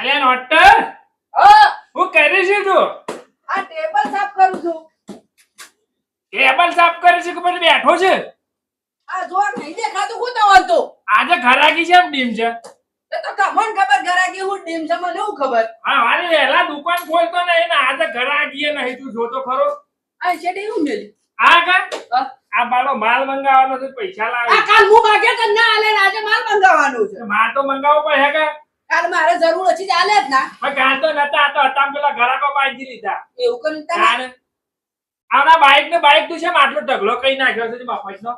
અરે નોટર! હા. હું કરી છું તું. આ ટેબલ સાફ કરું છું. ટેબલ સાફ કરે છે કે પછી બેઠો છે? આ જો નહીં દેખાતું હું તો વાંધો આજે ઘરાકી છે એમ ડીમ છે. તો કમન ખબર ઘરાકી હું ડીમ છે મને હું ખબર? હા વાલી વહેલા દુકાન ખોલતો નહીં ને આજે ઘરાકી નહીં તું જોતો ખરો. આ શેડી હું મેલી? આ કા આ બાળો માલ મંગાવવાનો છે પૈસા આ કાલ હું ભાગે તો ના આલે આજે માલ મંગાવવાનો છે. માલ તો મંગાવવો પડે કે કાલ મારે જરૂર હતી ચાલે જ ના. પણ ગાલ તો નતા તો હતા પેલા ઘરાકો બાંધી લીધા. એવું કેમ તાને આવના બાઈક ને બાઈક તું છે માટલો ઢગલો કઈ નાખ્યો છે નો?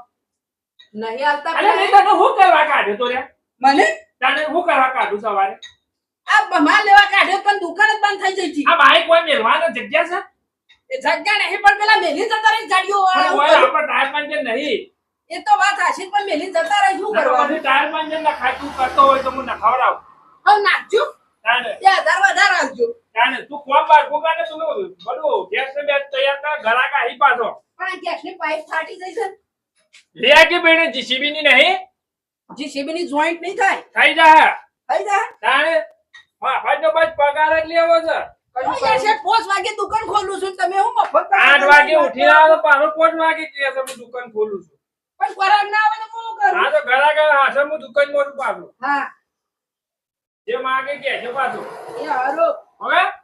નહીં આવતા અરે નહીં તને હું કરવા કાઢ્યો તો રે? મને? તને હું કરવા કાઢું સવારે? આ માલ લેવા કાઢ્યો પણ દુકાન જ બંધ થઈ જઈ આ બાઈક કોઈ મેળવાનો જગ્યા છે? એ જગ્યા નહીં પણ પેલા મેલી જતા રહી ગાડીઓ વાળા ઉપર. ટાયર પંચર નહીં. એ તો વાત પણ મેલી જતા રહી શું કરવા ટાયર પંચર ના ખાતું કરતો હોય તો હું નખાવડાવ. હવે નાખજો. બે હજાર વધારે આપજો. તાને તું કોમ બાર કોકાને તું બધું. ગેસ ને બેસ તૈયાર કર ઘરાકા અહીં પાછો. પણ આ ગેસની પાઇપ ફાટી જઈ છે. લે આ કે બેને જીસીબી ની નહીં? જીસીબી ની જોઈન્ટ નહીં થાય. થઈ જા થઈ જાય તાને હા ભાઈ બસ પગાર જ લેવો છે. દુકાન ખોલું છું. તમે હું મફત આઠ વાગે ઉઠી આવો તો પાછો પાંચ વાગે કે હું દુકાન ખોલું છું. પણ ખોરાક ના આવે તો હું કરું? હા તો ઘરાકા હાશે હું દુકાન મોટું પાછું. હા. જે માગે કે છે પાછું. એ હારો. હવે?